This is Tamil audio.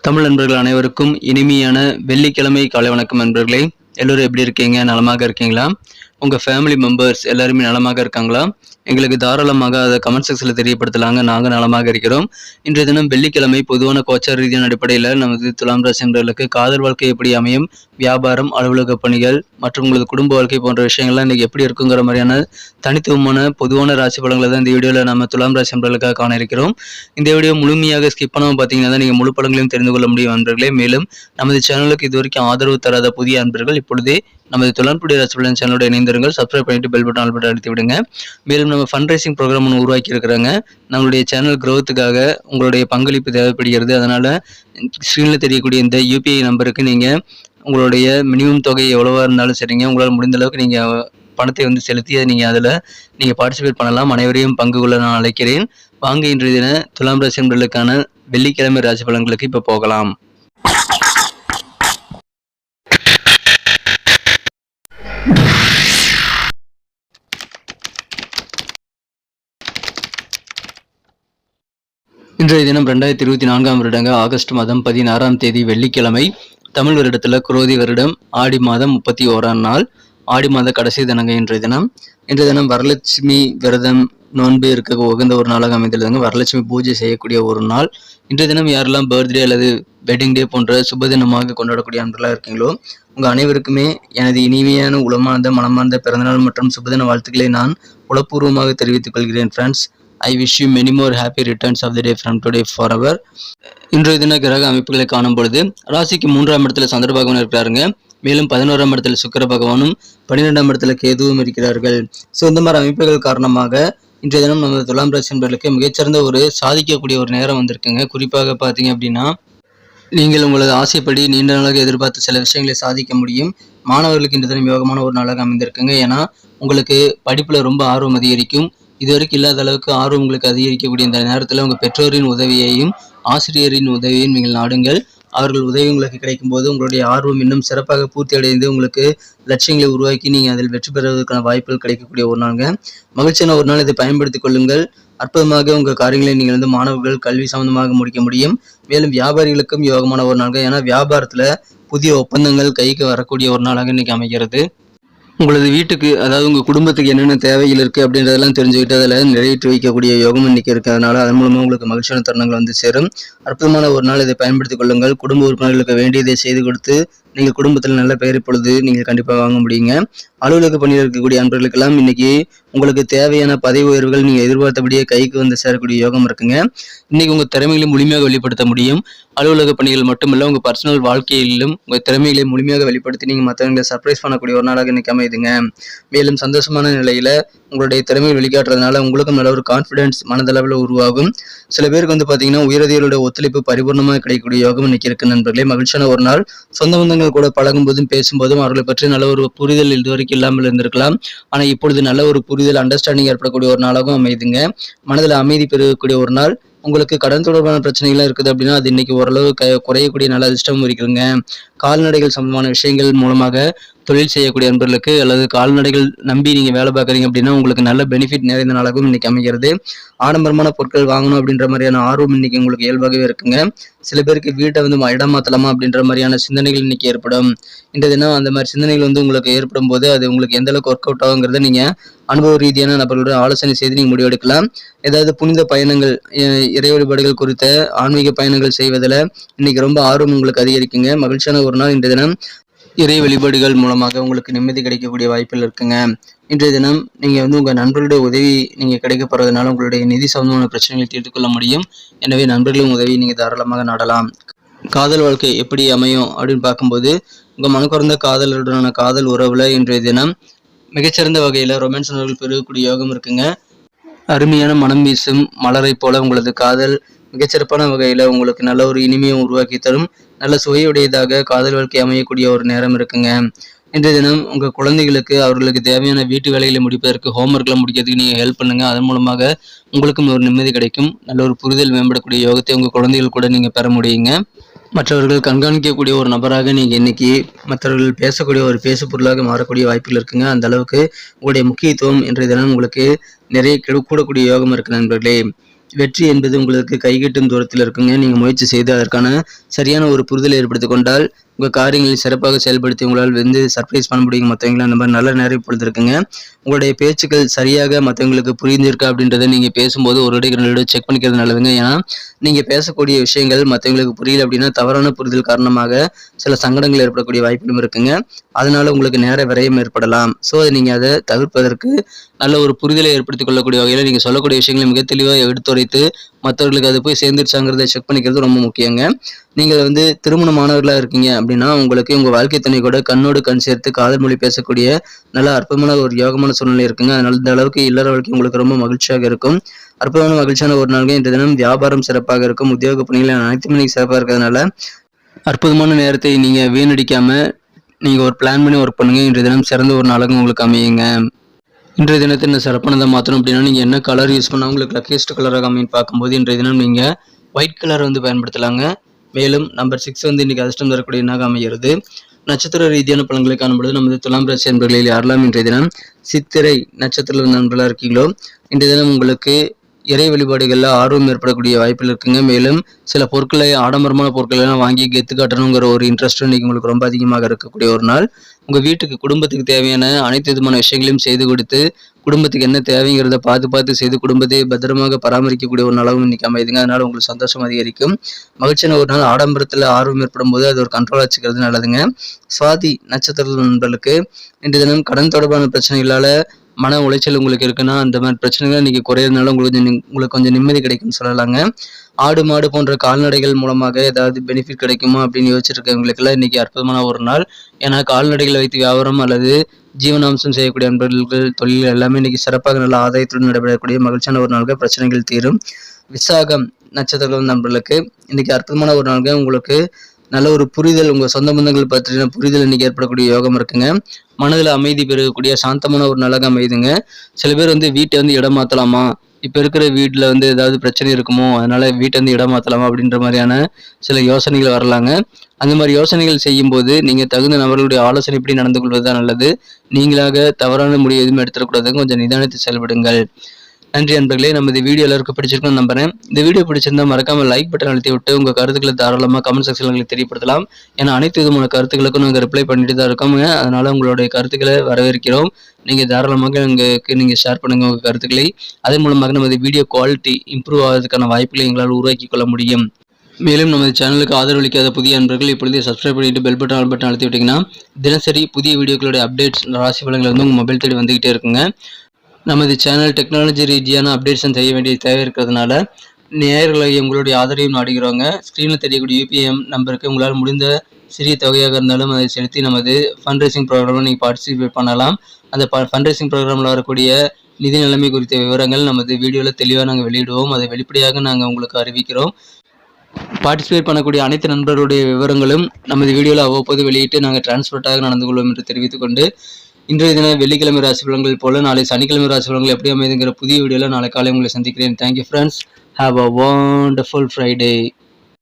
தமிழ் நண்பர்கள் அனைவருக்கும் இனிமையான வெள்ளிக்கிழமை காலை வணக்கம் நண்பர்களே. எல்லோரும் எப்படி இருக்கீங்க? நலமாக இருக்கீங்களா? உங்கள் ஃபேமிலி மெம்பர்ஸ் எல்லாருமே நலமாக இருக்காங்களா? எங்களுக்கு தாராளமாக அதை கமெண்ட் செக்ஷனில் தெரியப்படுத்தலாங்க. நாங்கள் நலமாக இருக்கிறோம். இன்றைய தினம் வெள்ளிக்கிழமை பொதுவான கோச்சார ரீதியான அடிப்படையில் நமது துலாம் ராசி காதல் வாழ்க்கை எப்படி அமையும் வியாபாரம் அலுவலக பணிகள் மற்றும் உங்களது குடும்ப வாழ்க்கை போன்ற விஷயங்கள்லாம் இன்றைக்கி எப்படி இருக்குங்கிற மாதிரியான தனித்துவமான பொதுவான ராசி பலங்களை தான் இந்த வீடியோவில் நம்ம துலாம் ராசி நண்பர்களுக்காக காண இருக்கிறோம். இந்த வீடியோ முழுமையாக ஸ்கிப் பண்ணாமல் பார்த்தீங்கன்னா தான் நீங்கள் முழு படங்களையும் தெரிந்து கொள்ள முடியும் நண்பர்களே மேலும் நமது சேனலுக்கு இதுவரைக்கும் ஆதரவு தராத புதிய அன்பர்கள் இப்பொழுதே நமது தொழில்நுட்ப ராசிபலன் சேனலோட இணைந்திருங்கள். சப்ஸ்கிரைப் பண்ணிட்டு பெல் பட்டன் ஆல் பட்டன் அழுத்தி விடுங்க. மேலும் நம்ம ஃபண்ட் ரைசிங் ப்ரோக்ராம் ஒன்று உருவாக்கி இருக்கிறாங்க. நம்மளுடைய சேனல் க்ரோத்துக்காக உங்களுடைய பங்களிப்பு தேவைப்படுகிறது. அதனால் ஸ்க்ரீனில் தெரியக்கூடிய இந்த யூபிஐ நம்பருக்கு நீங்கள் உங்களுடைய மினிமம் தொகை எவ்வளோவா இருந்தாலும் சரிங்க. உங்களால் முடிந்த அளவுக்கு நீங்கள் பணத்தை வந்து செலுத்தி அதை நீங்கள் அதில் நீங்கள் பார்ட்டிசிபேட் பண்ணலாம். அனைவரையும் பங்கு கொள்ள நான் அழைக்கிறேன். வாங்க இன்றைய தின துலாம் ராசி நண்பர்களுக்கான வெள்ளிக்கிழமை ராசி பலன்களுக்கு இப்போ போகலாம். இன்றைய தினம் ரெண்டாயிரத்தி இருபத்தி நான்காம் வருடங்க ஆகஸ்ட் மாதம் பதினாறாம் தேதி வெள்ளிக்கிழமை. தமிழ் வருடத்தில் குரோதி வருடம் ஆடி மாதம் முப்பத்தி ஓராம் நாள் ஆடி மாத கடைசி தினங்க இன்றைய தினம். இன்றைய தினம் வரலட்சுமி விரதம் நோன்பு இருக்க உகந்த ஒரு நாளாக அமைந்துள்ளதுங்க. வரலட்சுமி பூஜை செய்யக்கூடிய ஒரு நாள். இன்றைய தினம் யாரெல்லாம் பர்த்டே அல்லது வெட்டிங் டே போன்ற சுப தினமாக கொண்டாடக்கூடிய அன்பர்களாக இருக்கீங்களோ உங்கள் அனைவருக்குமே எனது இனிமையான உளமார்ந்த மனமார்ந்த பிறந்தநாள் மற்றும் சுபதின வாழ்த்துக்களை நான் உளப்பூர்வமாக தெரிவித்துக் கொள்கிறேன் friends I wish you many more happy returns of the day from today for our இன்றைய தின கிரக அமைப்புகளை காணும் பொழுது ராசிக்கு மூன்றாம் இடத்துல சந்திர பகவான் இருக்கிறாருங்க. மேலும் பதினோராம் இடத்துல சுக்கர பகவானும் பன்னிரெண்டாம் இடத்துல கேதுவும் இருக்கிறார்கள். ஸோ இந்த மாதிரி அமைப்புகள் காரணமாக இன்றைய தினம் நம்ம துலாம் ராசி என்பவர்களுக்கு மிகச்சிறந்த ஒரு சாதிக்கக்கூடிய ஒரு நேரம் வந்திருக்குங்க. குறிப்பாக பார்த்தீங்க அப்படின்னா நீங்கள் உங்களது ஆசைப்படி நீண்ட நாளாக எதிர்பார்த்த சில விஷயங்களை சாதிக்க முடியும். மாணவர்களுக்கு இன்றைய தினம் யோகமான ஒரு நாளாக அமைந்திருக்குங்க. ஏன்னா உங்களுக்கு படிப்பில் ரொம்ப ஆர்வம் அதிகரிக்கும். இதுவரைக்கும் இல்லாத அளவுக்கு ஆர்வம் உங்களுக்கு அதிகரிக்கக்கூடிய இந்த நேரத்தில் உங்கள் பெற்றோரின் உதவியையும் ஆசிரியரின் உதவியையும் நீங்கள் நாடுங்கள். அவர்கள் உதவி உங்களுக்கு கிடைக்கும் போது உங்களுடைய ஆர்வம் இன்னும் சிறப்பாக பூர்த்தி அடைந்து உங்களுக்கு லட்சியங்களை உருவாக்கி நீங்கள் அதில் வெற்றி பெறுவதற்கான வாய்ப்புகள் கிடைக்கக்கூடிய ஒரு நாளுங்க. மகிழ்ச்சியான ஒரு நாள் இதை பயன்படுத்திக் கொள்ளுங்கள். அற்புதமாக உங்கள் காரியங்களை நீங்கள் வந்து மாணவர்கள் கல்வி சம்பந்தமாக முடிக்க முடியும். மேலும் வியாபாரிகளுக்கும் யோகமான ஒரு நாள்கள் ஏன்னா வியாபாரத்தில் புதிய ஒப்பந்தங்கள் கைக்கு வரக்கூடிய ஒரு நாளாக இன்னைக்கு அமைகிறது. உங்களது வீட்டுக்கு அதாவது உங்கள் குடும்பத்துக்கு என்னென்ன தேவைகள் இருக்குது அப்படின்றதெல்லாம் தெரிஞ்சுக்கிட்டு அதில் நிறைவேற்றி வைக்கக்கூடிய யோகம் இன்னைக்கு இருக்கிறதுனால அதன் மூலமாக உங்களுக்கு மகிழ்ச்சியான தருணங்கள் வந்து சேரும். அற்புதமான ஒரு நாள் இதை பயன்படுத்திக் கொள்ளுங்கள். குடும்ப உறுப்பினர்களுக்கு வேண்டியதை செய்து கொடுத்து நீங்கள் குடும்பத்தில் நல்ல பெயர் பொழுது நீங்கள் கண்டிப்பாக வாங்க முடியுங்க. அலுவலக பணியில் இருக்கக்கூடிய அன்பர்களுக்கெல்லாம் இன்னைக்கு உங்களுக்கு தேவையான பதவி உயர்வுகள் நீங்கள் எதிர்பார்த்தபடியே கைக்கு வந்து சேரக்கூடிய யோகம் இருக்குங்க. இன்னைக்கு உங்கள் திறமைகளை முழுமையாக வெளிப்படுத்த முடியும். அலுவலக பணிகள் மட்டுமல்ல உங்கள் பர்சனல் வாழ்க்கையிலும் உங்கள் திறமைகளை முழுமையாக வெளிப்படுத்தி நீங்கள் மற்றவங்களை சர்ப்ரைஸ் பண்ணக்கூடிய ஒரு நாளாக இன்னைக்கு அமையுதுங்க. மேலும் சந்தோஷமான நிலையில் உங்களுடைய திறமையை வெளிக்காட்டுறதுனால உங்களுக்கும் நல்ல ஒரு கான்ஃபிடென்ஸ் மனதளவில் உருவாகும். சில பேருக்கு வந்து பார்த்தீங்கன்னா உயரதிகளுடைய ஒத்துழைப்பு பரிபூர்ணமாக கிடைக்கக்கூடிய யோகம் இன்னைக்கு இருக்கு நண்பர்களே. மகிழ்ச்சியான ஒரு நாள். சொந்த பந்தங்கள் கூட பழகும் போதும் பேசும்போதும் அவர்களை பற்றி நல்ல ஒரு புரிதல் இதுவரைக்கும் இல்லாமல் இருந்திருக்கலாம். ஆனால் இப்பொழுது நல்ல ஒரு புரிதல் அண்டர்ஸ்டாண்டிங் ஏற்படக்கூடிய ஒரு நாளாகவும் அமைதுங்க. மனதில் அமைதி பெறக்கூடிய ஒரு நாள். உங்களுக்கு கடன் தொடர்பான பிரச்சனைகள்லாம் இருக்குது அப்படின்னா அது இன்னைக்கு ஓரளவு க குறையக்கூடிய நல்ல அதிர்ஷ்டம் இருக்குங்க. கால்நடைகள் சம்பந்தமான விஷயங்கள் மூலமாக தொழில் செய்யக்கூடிய நண்பர்களுக்கு அல்லது கால்நடைகள் நம்பி நீங்கள் வேலை பார்க்குறீங்க அப்படின்னா உங்களுக்கு நல்ல பெனிஃபிட் நிறைந்த நாளாகவும் இன்றைக்கி அமைகிறது. ஆடம்பரமான பொருட்கள் வாங்கணும் அப்படின்ற மாதிரியான ஆர்வம் இன்னைக்கு உங்களுக்கு இயல்பாகவே இருக்குங்க. சில பேருக்கு வீட்டை வந்து இடம் மாற்றலாமா அப்படின்ற மாதிரியான சிந்தனைகள் இன்னைக்கு ஏற்படும். இந்த தினம் அந்த மாதிரி சிந்தனைகள் வந்து உங்களுக்கு ஏற்படும் போது அது உங்களுக்கு எந்த அளவுக்கு ஒர்க் அவுட் ஆகுங்கிறத நீங்கள் அனுபவ ரீதியான நபர்களோட ஆலோசனை செய்து நீங்கள் முடிவெடுக்கலாம். ஏதாவது புனித பயணங்கள் இறை வழிபாடுகள் குறித்த ஆன்மீக பயணங்கள் செய்வதில் இன்னைக்கு ரொம்ப ஆர்வம் உங்களுக்கு அதிகரிக்குங்க. மகிழ்ச்சியான ஒரு நாள் இன்றைய தினம் இறை வழிபாடுகள் மூலமாக உங்களுக்கு நிம்மதி கிடைக்கக்கூடிய வாய்ப்புகள் இருக்குங்க. இன்றைய தினம் நீங்கள் வந்து உங்கள் நண்பர்களுடைய உதவி நீங்கள் கிடைக்கப்படுறதுனால உங்களுடைய நிதி சம்பந்தமான பிரச்சனைகளை தீர்த்து கொள்ள முடியும். எனவே நண்பர்களின் உதவி நீங்கள் தாராளமாக நாடலாம். காதல் வாழ்க்கை எப்படி அமையும் அப்படின்னு பார்க்கும்போது உங்கள் மனக்குறந்த காதலருடனான காதல் உறவில் இன்றைய தினம் மிகச்சிறந்த வகையில் ரொமான்ஸ் உணர்வுகள் பெருகக்கூடிய யோகம் இருக்குங்க. அருமையான மனம் வீசும் மலரை போல உங்களது காதல் மிகச்சிறப்பான வகையில் உங்களுக்கு நல்ல ஒரு இனிமையும் உருவாக்கி தரும். நல்ல சுவையுடையதாக காதல் வாழ்க்கை அமையக்கூடிய ஒரு நேரம் இருக்குங்க. இன்றைய தினம் உங்கள் குழந்தைகளுக்கு அவர்களுக்கு தேவையான வீட்டு வேலைகளை முடிப்பதற்கு ஹோம்ஒர்க்லாம் முடிக்கிறதுக்கு நீங்கள் ஹெல்ப் பண்ணுங்க. அதன் மூலமாக உங்களுக்கும் ஒரு நிம்மதி கிடைக்கும். நல்ல ஒரு புரிதல் மேம்படக்கூடிய யோகத்தை உங்கள் குழந்தைகள் கூட நீங்கள் பெற முடியுங்க. மற்றவர்கள் கண்காணிக்கக்கூடிய ஒரு நபராக நீங்கள் இன்னைக்கு மற்றவர்கள் பேசக்கூடிய ஒரு பேசு பொருளாக மாறக்கூடிய வாய்ப்புகள் இருக்குங்க. அந்த அளவுக்கு உங்களுடைய முக்கியத்துவம் இன்றைய தினம் உங்களுக்கு நிறைய கெடு- கூடக்கூடிய யோகம் இருக்கு நண்பர்களே. வெற்றி என்பது உங்களுக்கு கைகட்டும் தூரத்தில் இருக்குங்க. நீங்கள் முயற்சி செய்து அதற்கான சரியான ஒரு புரிதலை ஏற்படுத்திக் கொண்டால் உங்கள் காரியங்களை சிறப்பாக செயல்படுத்தி உங்களால் வந்து சர்ப்ரைஸ் பண்ண முடியும் மற்றவங்களும் அந்த மாதிரி நல்ல நேரம் இப்பொழுது இருக்குங்க. உங்களுடைய பேச்சுக்கள் சரியாக மற்றவங்களுக்கு புரிஞ்சிருக்கா அப்படின்றத நீங்கள் பேசும்போது ஒரு இடையே ரெண்டு செக் பண்ணிக்கிறது நல்லதுங்க. ஏன்னா நீங்கள் பேசக்கூடிய விஷயங்கள் மற்றவங்களுக்கு புரியல அப்படின்னா தவறான புரிதல் காரணமாக சில சங்கடங்கள் ஏற்படக்கூடிய வாய்ப்புகளும் இருக்குங்க. அதனால உங்களுக்கு நேர விரயம் ஏற்படலாம். ஸோ நீங்கள் அதை தவிர்ப்பதற்கு நல்ல ஒரு புரிதலை ஏற்படுத்திக் கொள்ளக்கூடிய வகையில் நீங்கள் சொல்லக்கூடிய விஷயங்களை மிக தெளிவாக குறைத்து மற்றவர்களுக்கு அது போய் சேர்ந்துருச்சாங்கிறத செக் பண்ணிக்கிறது ரொம்ப முக்கியங்க. நீங்கள் வந்து திருமணமானவர்களாக இருக்கீங்க அப்படின்னா உங்களுக்கு உங்கள் வாழ்க்கை துணை கூட கண்ணோடு கண் சேர்த்து காதல் மொழி பேசக்கூடிய நல்ல அற்புதமான ஒரு யோகமான சூழ்நிலை இருக்குங்க. அதனால் இந்த அளவுக்கு இல்லற வாழ்க்கை உங்களுக்கு ரொம்ப மகிழ்ச்சியாக இருக்கும். அற்புதமான மகிழ்ச்சியான ஒரு நாள்கள் இன்றைய தினம் வியாபாரம் சிறப்பாக இருக்கும். உத்தியோக பணிகள் அனைத்து மணிக்கு சிறப்பாக இருக்கிறதுனால அற்புதமான நேரத்தை நீங்கள் வீணடிக்காமல் நீங்கள் ஒரு பிளான் பண்ணி ஒர்க் பண்ணுங்க. இன்றைய தினம் சிறந்த ஒரு நாளாக உங்களுக்கு அமையுங்க. இன்றைய தினத்தில் இந்த சிறப்பானதை மாற்றணும் அப்படின்னா நீங்கள் என்ன கலர் யூஸ் பண்ணால் உங்களுக்கு லக்கியஸ்ட் கலராக அமைன்னு பார்க்கும்போது இன்றைய தினம் நீங்கள் ஒயிட் கலர் வந்து பயன்படுத்தலாங்க. மேலும் நம்பர் சிக்ஸ் வந்து இன்றைக்கி அதிர்ஷ்டம் தரக்கூடிய எண்ணாக அமைகிறது நட்சத்திர ரீதியான பலன்களை காணும்பொழுது நமது துலாம் ராசி என்பர்களில் யாரெல்லாம் இன்றைய தினம் சித்திரை நட்சத்திர நண்பர்களாக இருக்கீங்களோ இன்றைய தினம் உங்களுக்கு இறை வழிபாடுகளில் ஆர்வம் ஏற்படக்கூடிய வாய்ப்பில் இருக்குங்க. மேலும் சில பொருட்களை ஆடம்பரமான பொருட்களை எல்லாம் வாங்கி கெத்து காட்டணுங்கிற ஒரு இன்ட்ரெஸ்ட் இன்னைக்கு உங்களுக்கு ரொம்ப அதிகமாக இருக்கக்கூடிய ஒரு நாள். உங்கள் வீட்டுக்கு குடும்பத்துக்கு தேவையான அனைத்து விதமான விஷயங்களையும் செய்து கொடுத்து குடும்பத்துக்கு என்ன தேவைங்கிறத பார்த்து பார்த்து செய்து குடும்பத்தை பத்திரமாக பராமரிக்கக்கூடிய ஒரு நாளாகவும் இன்னைக்கு அமைதுங்க அதனால் உங்களுக்கு சந்தோஷம் அதிகரிக்கும். மகிழ்ச்சியான ஒரு நாள். ஆடம்பரத்தில் ஆர்வம் ஏற்படும் போது அது ஒரு கண்ட்ரோல் வச்சுக்கிறது நல்லதுங்க. சுவாதி நட்சத்திர நண்பர்களுக்கு இன்று தினம் கடன் தொடர்பான பிரச்சனைகளால் மன உளைச்சல் உங்களுக்கு இருக்குன்னா அந்த மாதிரி பிரச்சனைகள் இன்றைக்கி குறையிறதுனால உங்களுக்கு கொஞ்சம் உங்களுக்கு கொஞ்சம் நிம்மதி கிடைக்கும்னு சொல்லலாங்க. ஆடு மாடு போன்ற கால்நடைகள் மூலமாக ஏதாவது பெனிஃபிட் கிடைக்குமா அப்படின்னு யோசிச்சிருக்கவங்களுக்கெல்லாம் இன்றைக்கி அற்புதமான ஒரு நாள். ஏன்னா கால்நடைகளை வைத்து வியாபாரம் அல்லது ஜீவனாம்சம் செய்யக்கூடிய நண்பர்கள் தொழில் எல்லாமே இன்னைக்கு சிறப்பாக நல்ல ஆதாயத்துடன் நடைபெறக்கூடிய மகிழ்ச்சியான ஒரு நாள்கள் பிரச்சனைகள் தீரும். விசாகம் நட்சத்திரம் நண்பர்களுக்கு இன்றைக்கி அற்புதமான ஒரு நாள்கள் உங்களுக்கு நல்ல ஒரு புரிதல் உங்கள் சொந்த பந்தங்கள் பற்றின புரிதல் இன்னைக்கு ஏற்படக்கூடிய யோகம் இருக்குங்க. மனதில் அமைதி பெறக்கூடிய சாந்தமான ஒரு நாளாக அமைதுங்க. சில பேர் வந்து வீட்டை வந்து இடம் மாற்றலாமா இப்போ இருக்கிற வீட்டில் வந்து ஏதாவது பிரச்சனை இருக்குமோ? அதனால வீட்டை வந்து இடம் மாற்றலாமா அப்படின்ற மாதிரியான சில யோசனைகள் வரலாங்க. அந்த மாதிரி யோசனைகள் செய்யும்போது நீங்கள் தகுந்த நபர்களுடைய ஆலோசனை எப்படி நடந்து கொள்வது தான் நல்லது. நீங்களாக தவறான முடிவு எதுவும் எடுத்துடக்கூடாதுங்க. கொஞ்சம் நிதானத்தை செயல்படுங்கள். நன்றி நண்பர்களே நம்ம இந்த வீடியோ எல்லாருக்கும் பிடிச்சிருக்கும்னு நம்புறேன். இந்த வீடியோ பிடிச்சிருந்தா மறக்காம லைக் பட்டன் அழுத்தி விட்டு உங்க கருத்துக்களை தாராளமாக கமெண்ட் செக்ஷன்ல எங்களுக்கு தெரியப்படுத்தலாம். ஏன்னா அனைத்து விதமான கருத்துக்களுக்கும் நாங்கள் ரிப்ளை பண்ணிட்டு தான் இருக்கோங்க அதனால உங்களுடைய கருத்துக்களை வரவேற்கிறோம். நீங்க தாராளமாக எங்களுக்கு நீங்க ஷேர் பண்ணுங்க உங்க கருத்துக்களை. அதன் மூலமாக நமது வீடியோ குவாலிட்டி இம்ப்ரூவ் ஆகிறதுக்கான வாய்ப்புகளை எங்களால் உருவாக்கி கொள்ள முடியும். மேலும் நமது சேனலுக்கு ஆதரவளிக்காத புதிய நண்பர்கள் இப்பொழுதே சப்ஸ்கிரைப் பண்ணிட்டு பெல் பட்டன் ஆல் பட்டன் அழுத்தி விட்டீங்கன்னா தினசரி புதிய வீடியோக்களுடைய அப்டேட்ஸ் ராசி பலன்கள் வந்து உங்கள் மொபைல் தேடி வந்துகிட்டே இருக்குங்க. நமது சேனல் டெக்னாலஜி ரீதியான அப்டேட்ஸும் செய்ய வேண்டிய தேவை இருக்கிறதுனால நேயர்களை உங்களுடைய ஆதரவையும் நாடுகிறவங்க ஸ்க்ரீனில் தெரியக்கூடிய யூபிஎம் நம்பருக்கு உங்களால் முடிந்த சிறிய தொகையாக இருந்தாலும் அதை செலுத்தி நமது ஃபண்ட் ரைசிங் ப்ரோக்ராமில் நீங்கள் பார்ட்டிசிபேட் பண்ணலாம். அந்த ப ஃபண்ட் ரைசிங் ப்ரோக்ராமில் வரக்கூடிய நிதி நிலைமை குறித்த விவரங்கள் நமது வீடியோவில் தெளிவாக நாங்கள் வெளியிடுவோம். அதை வெளிப்படையாக நாங்கள் உங்களுக்கு அறிவிக்கிறோம். பார்ட்டிசிபேட் பண்ணக்கூடிய அனைத்து நண்பர்களுடைய விவரங்களும் நமது வீடியோவில் அவ்வப்போது வெளியிட்டு நாங்கள் டிரான்ஸ்போர்ட்டாக நடந்து கொள்வோம் என்று தெரிவித்துக்கொண்டு இன்றைய தினம் வெள்ளிக்கிழமை ராசி பலன்கள் போல நாளை சனிக்கிழமை ராசி பலன்கள் எப்படி அமைதுங்கிற புதிய வீடியோவில் நாளை காலை உங்களை சந்திக்கிறேன். Thank you friends have a wonderful Friday